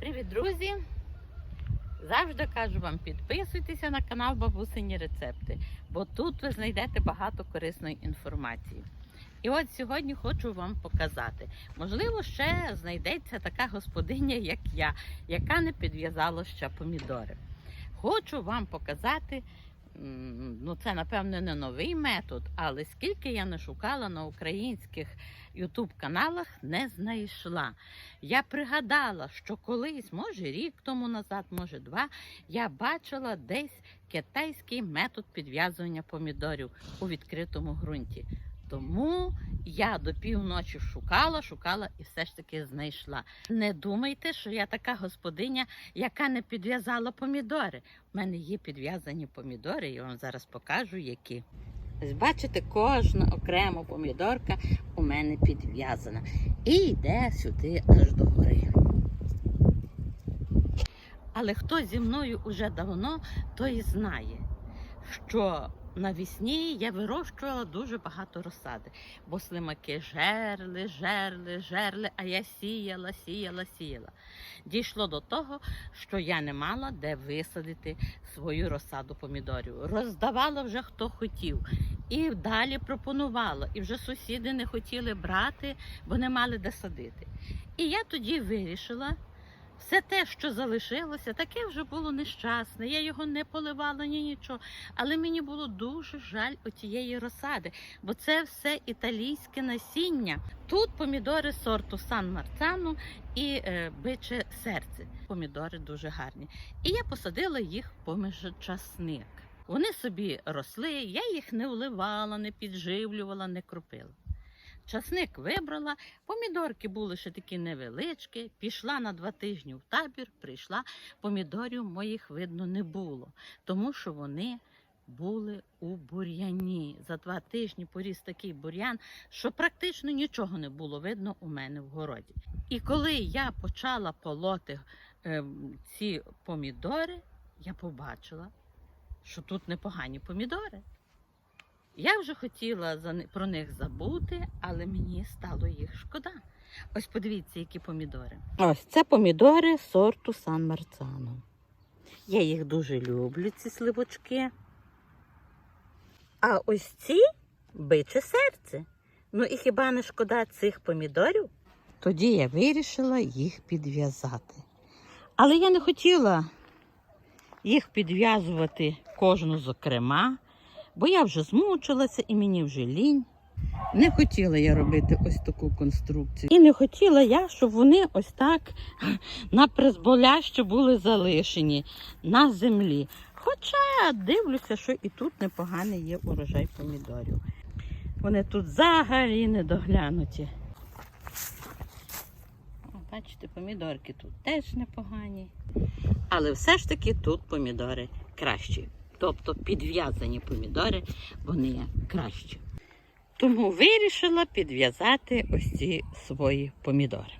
Привіт, друзі! Завжди кажу вам, підписуйтеся на канал Бабусині Рецепти, бо тут ви знайдете багато корисної інформації. І от сьогодні хочу вам показати. Можливо, ще знайдеться така господиня, як я, яка не підв'язала ще помідори. Хочу вам показати. Ну, це, напевне не новий метод, але скільки я не шукала на українських ютуб-каналах, не знайшла. Я пригадала, що колись, може рік тому назад, може два, я бачила десь китайський метод підв'язування помідорів у відкритому ґрунті. Тому я до півночі шукала, шукала і все ж таки знайшла. Не думайте, що я така господиня, яка не підв'язала помідори. У мене є підв'язані помідори, я вам зараз покажу, які. Бачите, кожна окрема помідорка у мене підв'язана. І йде сюди аж до гори. Але хто зі мною уже давно, той знає, що навесні я вирощувала дуже багато розсади, бо слимаки жерли, жерли, жерли, а я сіяла, сіяла, сіяла. Дійшло до того, що я не мала де висадити свою розсаду помідорів. Роздавала вже хто хотів. І далі пропонувала. І вже сусіди не хотіли брати, бо не мали де садити. І я тоді вирішила. Все те, що залишилося, таке вже було нещасне. Я його не поливала ні нічого. Але мені було дуже жаль отієї розсади, бо це все італійське насіння. Тут помідори сорту Сан Марцану і е, биче серце. Помідори дуже гарні. І я посадила їх поміж часник. Вони собі росли, я їх не вливала, не підживлювала, не кропила. Часник вибрала, помідорки були ще такі невеличкі. Пішла на два тижні в табір, прийшла. Помідорів моїх видно не було, тому що вони були у бур'яні. За два тижні поріс такий бур'ян, що практично нічого не було видно у мене в городі. І коли я почала полоти е, ці помідори, я побачила, що тут непогані помідори. Я вже хотіла про них забути, але мені стало їх шкода. Ось подивіться, які помідори. Ось це помідори сорту Сан Марцано. Я їх дуже люблю, ці сливочки. А ось ці биче серце. Ну і хіба не шкода цих помідорів? Тоді я вирішила їх підв'язати. Але я не хотіла їх підв'язувати кожну зокрема бо я вже змучилася і мені вже лінь. Не хотіла я робити ось таку конструкцію. І не хотіла я, щоб вони ось так на призволяще були залишені на землі. Хоча дивлюся, що і тут непоганий є урожай помідорів. Вони тут взагалі недоглянуті. О, Бачите, помідорки тут теж непогані. Але все ж таки тут помідори кращі. Тобто підв'язані помідори, вони кращі. Тому вирішила підв'язати ось ці свої помідори.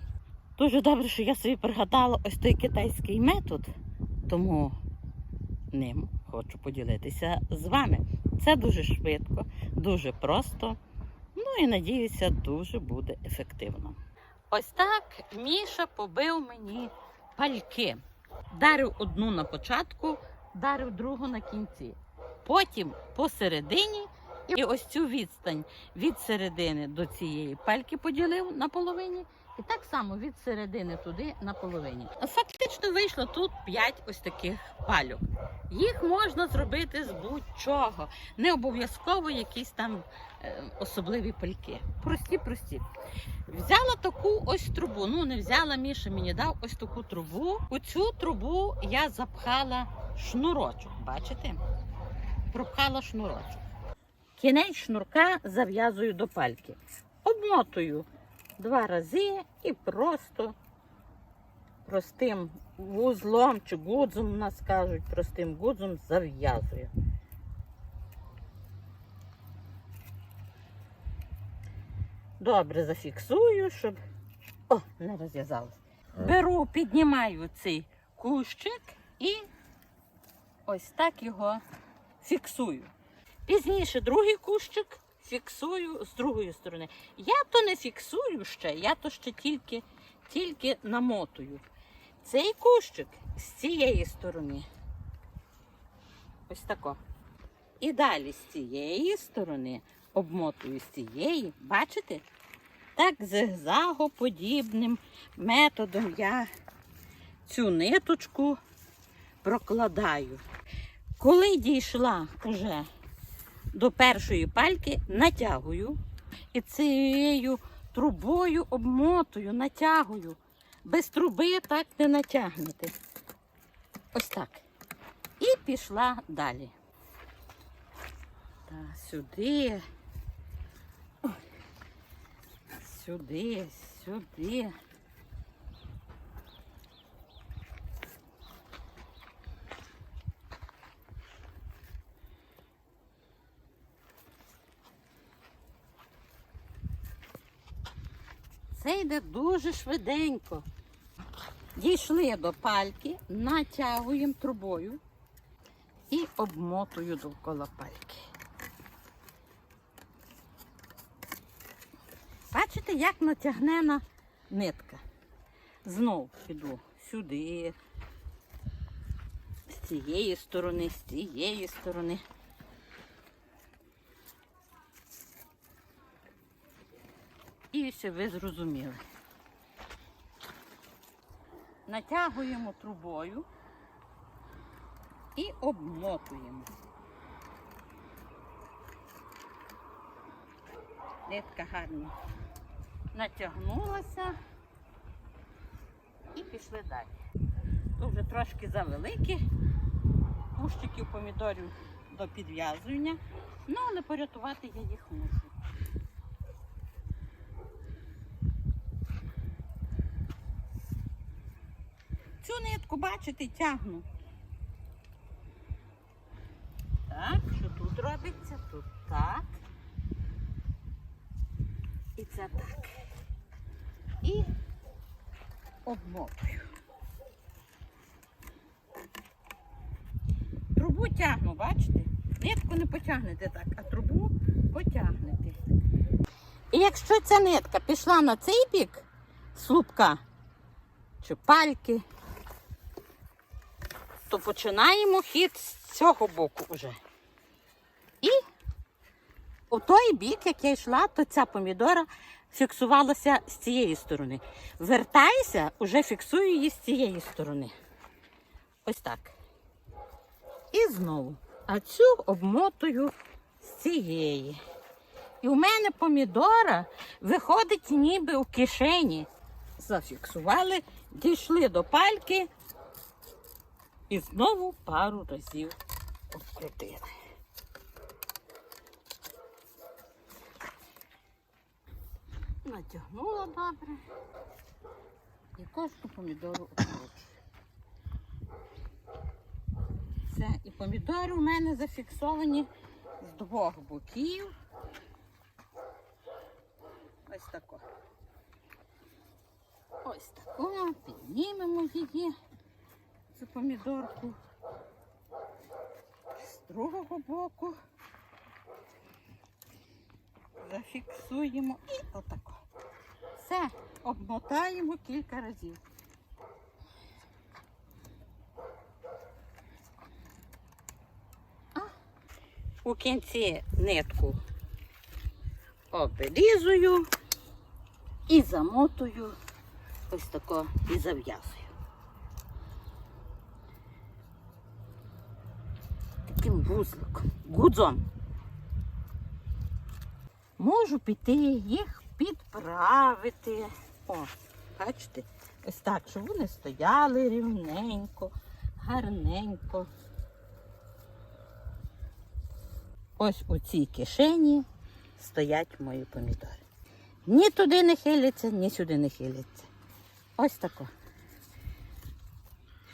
Дуже добре, що я собі пригадала ось той китайський метод, тому ним хочу поділитися з вами. Це дуже швидко, дуже просто. Ну і надіюся, дуже буде ефективно. Ось так Міша побив мені пальки. Дарив одну на початку, дарив другу на кінці. Потім посередині і ось цю відстань від середини до цієї пальки поділив на половині. І так само від середини туди на половині. Фактично вийшло тут 5 ось таких пальок. Їх можна зробити з будь-чого. Не обов'язково якісь там е, особливі пальки. Прості, прості. Взяла таку ось трубу. Ну, не взяла Міша, мені дав ось таку трубу. У цю трубу я запхала шнурочок. Бачите? Пропхала шнурочок. Кінець шнурка зав'язую до пальки. Обмотую два рази і просто простим вузлом чи гудзом, у нас кажуть, простим гудзом зав'язую. Добре зафіксую, щоб о, не розв'язалось. Беру, піднімаю цей кущик і ось так його фіксую. Пізніше другий кущик фіксую з другої сторони. Я то не фіксую ще, я то ще тільки, тільки намотую. цей кущик з цієї сторони. Ось тако. І далі з цієї сторони обмотую з цієї, бачите? Так зигзагоподібним методом я цю ниточку прокладаю. Коли дійшла вже до першої пальки, натягую і цією трубою обмотую, натягую. Без труби так не натягнете. Ось так. І пішла далі. Та сюди. Сюди, сюди. Це йде дуже швиденько. Дійшли до пальки, натягуємо трубою і обмотую довкола пальки. Бачите, як натягнена нитка. Знов піду сюди, з цієї сторони, з цієї сторони. Все ви зрозуміли. Натягуємо трубою і обмотуємо. Нитка гарно натягнулася і пішли далі. Тут вже трошки завеликі кущиків помідорів до підв'язування, ну але порятувати я їх мушу. Цю нитку, бачите, тягну. Так, що тут робиться? Тут так. І це так. І обмотую. Трубу тягну, бачите? Нитку не потягнете так, а трубу потягнете. І якщо ця нитка пішла на цей бік слупка чи пальки, то починаємо хід з цього боку вже. І у той бік, як я йшла, то ця помідора фіксувалася з цієї сторони. Вертаюся, вже фіксую її з цієї сторони. Ось так. І знову. А цю обмотую з цієї. І у мене помідора виходить ніби у кишені. Зафіксували, дійшли до пальки і знову пару разів обкрутили. Натягнула добре і кожну помідору обкручую. Все, і помідори у мене зафіксовані з двох боків. Ось тако. Ось тако. Піднімемо її, цю помідорку. З другого боку. Зафіксуємо і отако. Все, обмотаємо кілька разів. А у кінці нитку обрізую і замотую ось тако і зав'язую. Таким вузликом, гудзом. Можу піти, їх підправити. О, бачите, ось так, щоб вони стояли рівненько, гарненько. Ось у цій кишені стоять мої помідори. Ні туди не хиляться, ні сюди не хиляться. Ось тако.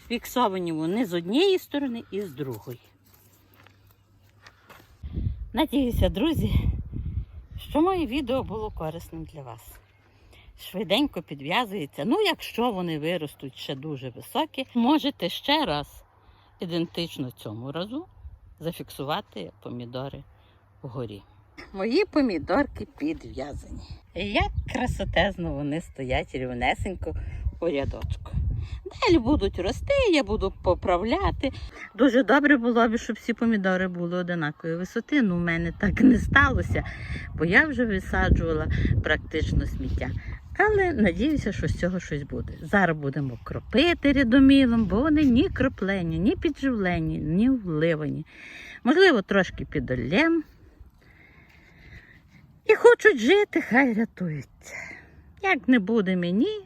Фіксовані вони з однієї сторони і з другої. Надіюся, друзі, що моє відео було корисним для вас. Швиденько підв'язується. Ну, якщо вони виростуть ще дуже високі, можете ще раз ідентично цьому разу зафіксувати помідори вгорі. Мої помідорки підв'язані. Як красотезно вони стоять рівнесенько у рядочку. Далі будуть рости, я буду поправляти. Дуже добре було б, щоб всі помідори були одинакової висоти. Ну, в мене так не сталося, бо я вже висаджувала практично сміття. Але надіюся, що з цього щось буде. Зараз будемо кропити рядомілом, бо вони ні кроплені, ні підживлені, ні вливані. Можливо, трошки підолєм. І хочуть жити, хай рятуються. Як не буде мені,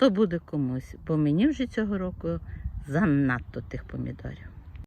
то буде комусь, бо мені вже цього року занадто тих помідорів.